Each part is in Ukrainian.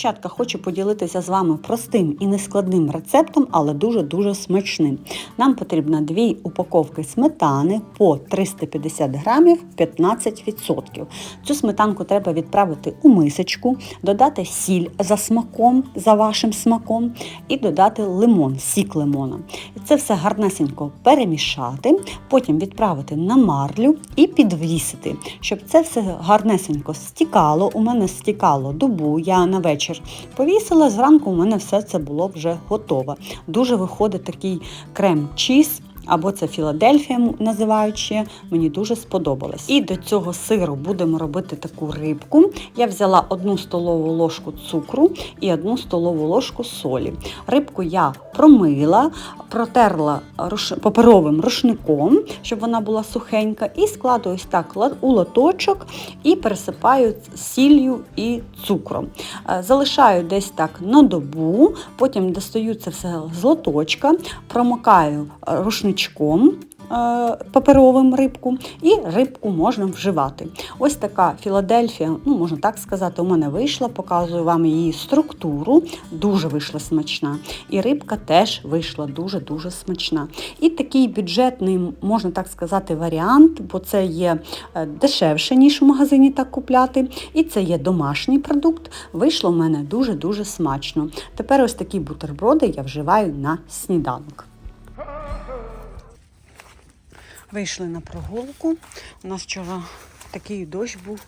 Дівчатка, хочу поділитися з вами простим і нескладним рецептом, але дуже-дуже смачним. Нам потрібно дві упаковки сметани по 350 грамів 15%. Цю сметанку треба відправити у мисочку, додати сіль за смаком, за вашим смаком, і додати лимон, сік лимона. Це все гарнесенько перемішати, потім відправити на марлю і підвісити, щоб це все гарнесенько стікало. У мене стікало добу, я на вечір повісила. Зранку у мене все це було вже готове. Дуже виходить такий крем-чіз. Або це Філадельфія називають ще, мені дуже сподобалось. І до цього сиру будемо робити таку рибку. Я взяла одну столову ложку цукру і одну столову ложку солі. Рибку я промила, протерла паперовим рушником, щоб вона була сухенька, і складу ось так у лоточок і пересипаю сіллю і цукром. Е, Залишаю десь так на добу, потім достаю це все з лоточка, промокаю е, рушничком. е, Паперовим рибку, і рибку можна вживати. Ось така Філадельфія, ну можна так сказати, у мене вийшла, показую вам її структуру, дуже вийшла смачна. І рибка теж вийшла дуже-дуже смачна. І такий бюджетний, можна так сказати, варіант, бо це є е, дешевше, ніж в магазині так купляти. І це є домашній продукт. Вийшло в мене дуже-дуже смачно. Тепер ось такі бутерброди я вживаю на сніданок. Вийшли на прогулку. У нас вчора такий дощ був,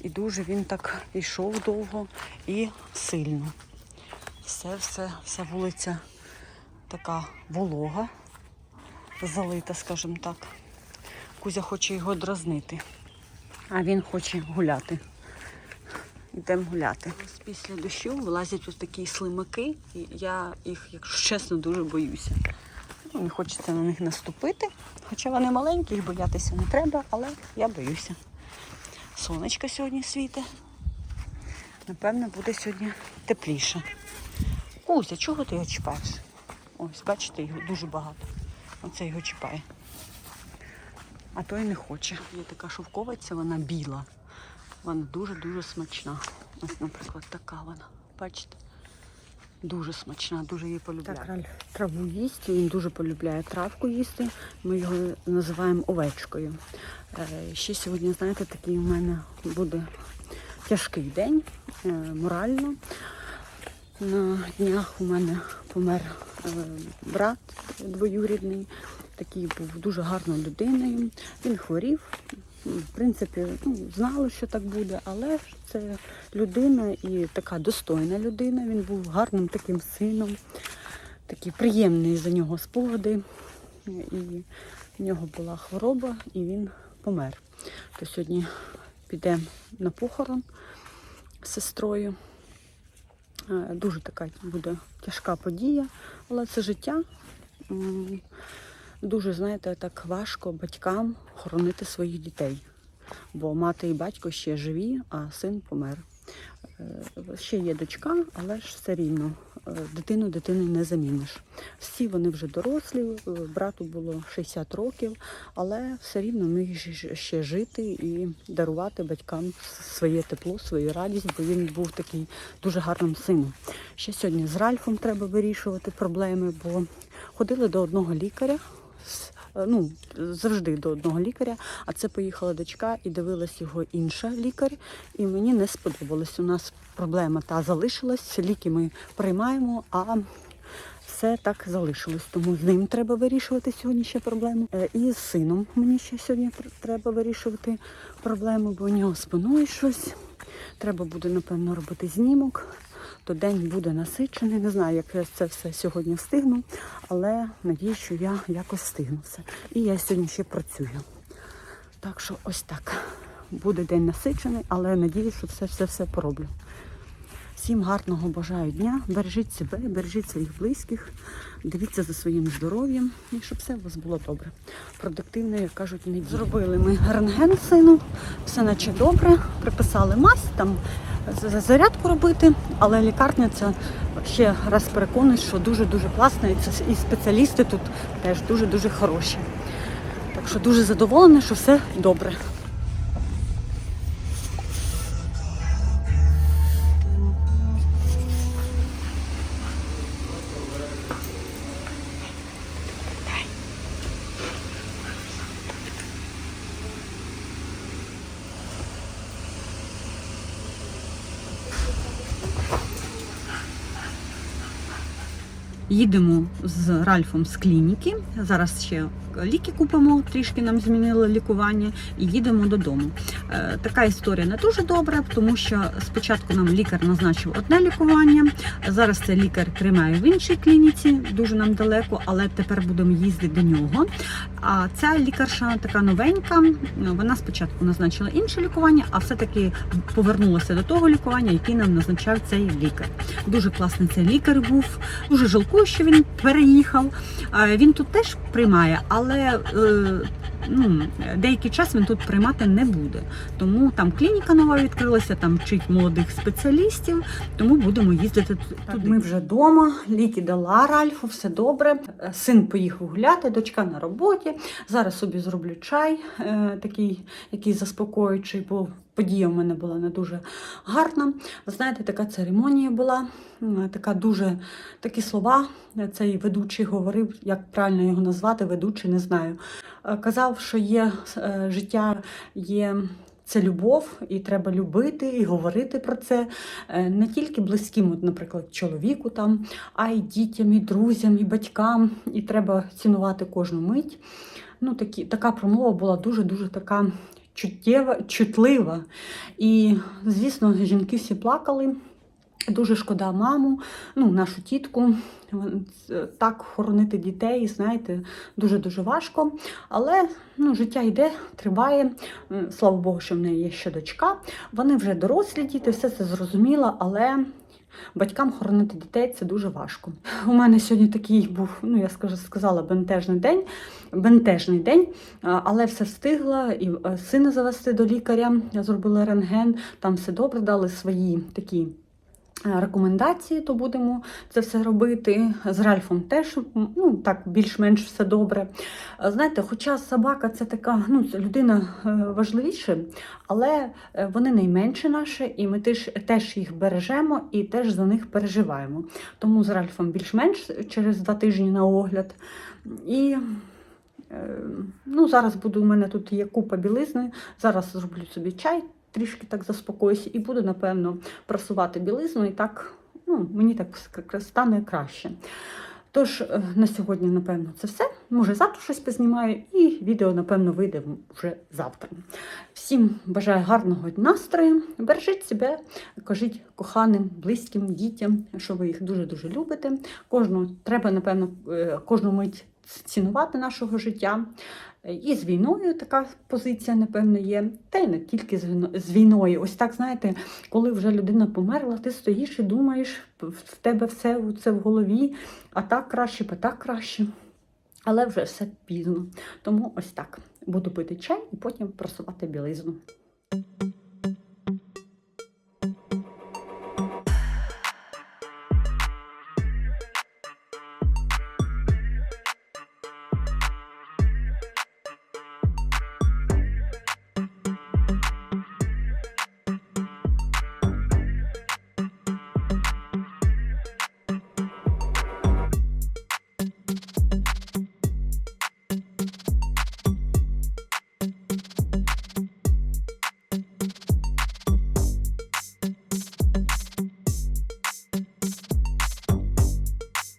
і дуже він так йшов довго і сильно. Все, все, вся вулиця така волога, залита, скажімо так. Кузя хоче його дразнити, а він хоче гуляти. Йдемо гуляти. Після дощу вилазять ось такі слимаки, і я їх, якщо чесно, дуже боюся. Ну, Не хочеться на них наступити. Хоча вони маленькі, їх боятися не треба, але я боюся. Сонечко сьогодні світить. Напевно, буде сьогодні тепліше. Кузя, чого ти його чіпаєш? Ось, бачите, його дуже багато. Оце його чіпає. А той не хоче. Є така шовковиця, вона біла. Вона дуже-дуже смачна. Ось, наприклад, така вона. Бачите? Дуже смачна, дуже її полюбляю. Так, Ральф траву їсть, він дуже полюбляє травку їсти. Ми його називаємо овечкою. Е, Ще сьогодні, знаєте, такий у мене буде тяжкий день е, морально. На днях у мене помер е, брат двоюрідний, такий був дуже гарною людиною. Він хворів. В принципі, ну, знали, що так буде, але це людина і така достойна людина. Він був гарним таким сином, такі приємні за нього спогади. І в нього була хвороба, і він помер. То сьогодні підемо на похорон з сестрою. Е, Дуже така буде тяжка подія, але це життя. Дуже, знаєте, так важко батькам хоронити своїх дітей. Бо мати і батько ще живі, а син помер. Е, Ще є дочка, але ж все рівно е, дитину дитини не заміниш. Всі вони вже дорослі, е, брату було 60 років, але все рівно міг ще жити і дарувати батькам своє тепло, свою радість, бо він був такий дуже гарним сином. Ще сьогодні з Ральфом треба вирішувати проблеми, бо ходили до одного лікаря. Е, Ну, завжди до одного лікаря, а це поїхала дочка і дивилась його інша лікар, і мені не сподобалось. У нас проблема та залишилась, ліки ми приймаємо, а все так залишилось. Тому з ним треба вирішувати сьогодні ще проблему. Е, І з сином мені ще сьогодні тр- треба вирішувати проблему, бо у нього спиною щось. Треба буде, напевно, робити знімок. То день буде насичений. Не знаю, як я це все сьогодні встигну, але надію, що я якось встигну все. І я сьогодні ще працюю. Так що ось так. Буде день насичений, але надію, що все все все пороблю. Всім гарного бажаю дня. Бережіть себе, бережіть своїх близьких, дивіться за своїм здоров'ям і щоб все у вас було добре. Продуктивно, як кажуть, неділю. Зробили ми рентген сину, все наче добре. Приписали мазь, там зарядку робити, але лікарня це ще раз переконуюсь, що дуже-дуже це, і спеціалісти тут теж дуже-дуже хороші. Так що дуже задоволена, що все добре. Їдемо з Ральфом з клініки. Зараз ще ліки купимо, трішки нам змінили лікування, і їдемо додому. Е, Така історія не дуже добра, тому що спочатку нам лікар назначив одне лікування. Зараз цей лікар тримає в іншій клініці, дуже нам далеко, але тепер будемо їздити до нього. А ця лікарша така новенька. Вона спочатку назначила інше лікування, а все-таки повернулася до того лікування, яке нам назначав цей лікар. Дуже класний цей лікар був. Дуже жалкую, що він переїхав. Е, Він тут теж приймає, але е, ну, деякий час він тут приймати не буде. Тому там клініка нова відкрилася, там вчить молодих спеціалістів, тому будемо їздити туди. Ми вже вдома, ліки дала Ральфу, все добре. Е, Син поїхав гуляти, дочка на роботі. Зараз собі зроблю чай, е, такий, який заспокоюючий, бо подія в мене була не дуже гарна. Ви знаєте, така церемонія була, така дуже такі слова. Цей ведучий говорив, як правильно його назвати, ведучий, не знаю. Е, Казав, що є е, життя, є. Це любов, і треба любити і говорити про це е, не тільки близьким, от, наприклад, чоловіку там, а й дітям, і друзям, і батькам. І треба цінувати кожну мить. Ну, такі, така промова була дуже-дуже така чуттєва, чутлива. І, звісно, жінки всі плакали. Дуже шкода маму, ну, нашу тітку. Е, Так хоронити дітей, знаєте, дуже-дуже важко. Але ну, життя йде, триває. Слава Богу, що в неї є ще дочка. Вони вже дорослі діти, все це зрозуміло, але батькам хоронити дітей це дуже важко. У мене сьогодні такий був, ну я скажу, сказала, бентежний день. Бентежний день, але все встигла і е, сина завести до лікаря. Я зробила рентген, там все добре, дали свої такі. Е, Рекомендації, то будемо це все робити. З Ральфом теж ну так більш-менш все добре. Е, Знаєте, хоча собака це така, ну людина е, важливіше, але вони найменші наші, і ми теж, теж їх бережемо і теж за них переживаємо. Тому з Ральфом більш-менш через два тижні на огляд. І ну, зараз буду, у мене тут є купа білизни. Зараз зроблю собі чай, трішки так заспокоюся, і буду, напевно, просувати білизну, і так ну, мені так стане краще. Тож е, на сьогодні, напевно, це все. Може, завтра щось познімаю, і відео, напевно, вийде вже завтра. Всім бажаю гарного настрою. Бережіть себе, кажіть коханим, близьким, дітям, що ви їх дуже-дуже любите. Кожну треба, напевно, е, кожну мить цінувати нашого життя. І з війною така позиція, напевно, є. Та й не тільки з війною. Ось так, знаєте, коли вже людина померла, ти стоїш і думаєш, в тебе все це в голові, а так краще, а так краще. Але вже все пізно. Тому ось так. Буду пити чай і потім просувати білизну.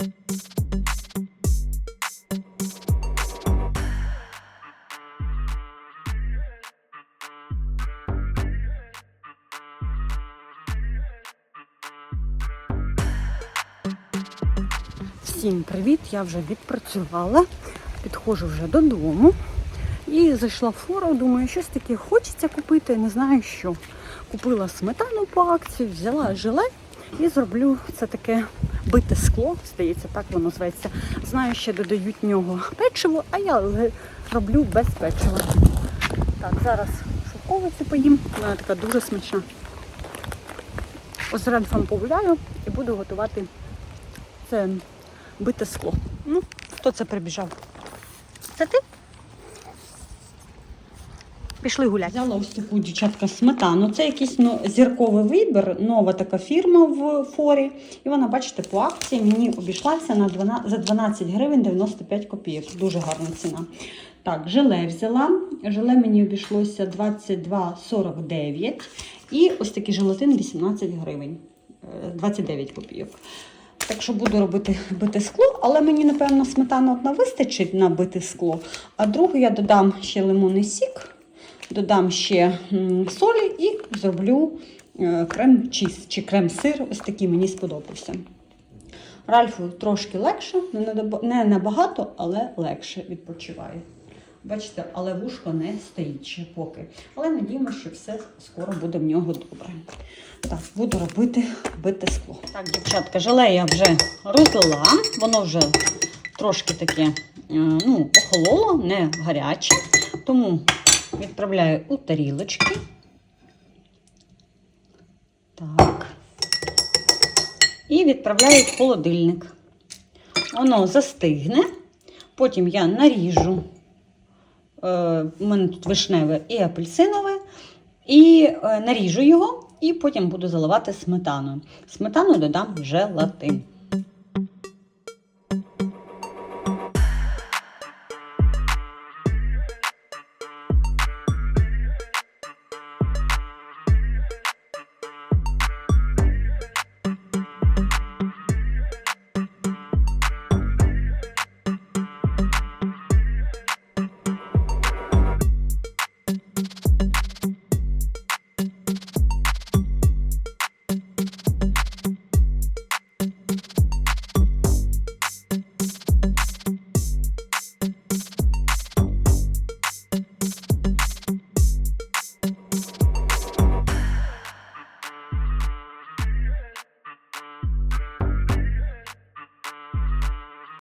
Всім привіт! Я вже відпрацювала, підходжу вже додому і зайшла в фору, думаю, щось таке хочеться купити, не знаю що. Купила сметану по акції, взяла желе і зроблю це таке бите скло, здається, так воно зветься. Знаю, ще додають в нього печиво, а я роблю без печива. Так, зараз шовковицю поїм, вона така дуже смачна. З погуляю і буду готувати це бите скло. Ну, хто це прибіжав? Це ти? Пішли гуляти. Взяла ось таку дівчатка сметану. Це якийсь ну, зірковий вибір, нова така фірма в форі. І вона, бачите, по акції мені обійшлася на 12, за 12 гривень 95 копійок. Дуже гарна ціна. Так, желе взяла. Желе мені обійшлося 22,49. І ось такий желатин 18 гривень. е, 29 копійок. Так що буду робити бите скло, але мені, напевно, сметана одна вистачить на бите скло, а другу я додам ще лимонний сік, додам ще солі і зроблю е, крем чіз чи крем-сир. Ось такий мені сподобався. Ральфу трошки легше, не набагато, але легше відпочиває. Бачите, але вушко не стоїть ще поки. Але надіємося, що все скоро буде в нього добре. Так, буду робити бите скло. Так, дівчатка, желе я вже розлила, воно вже трошки таке е, ну, охололо, не гаряче. Тому відправляю у тарілочки. Так. І відправляю в холодильник. Воно застигне. Потім я наріжу. Е, У мене тут вишневе і апельсинове. І е, наріжу його, і потім буду заливати сметаною. Сметану додам желатин.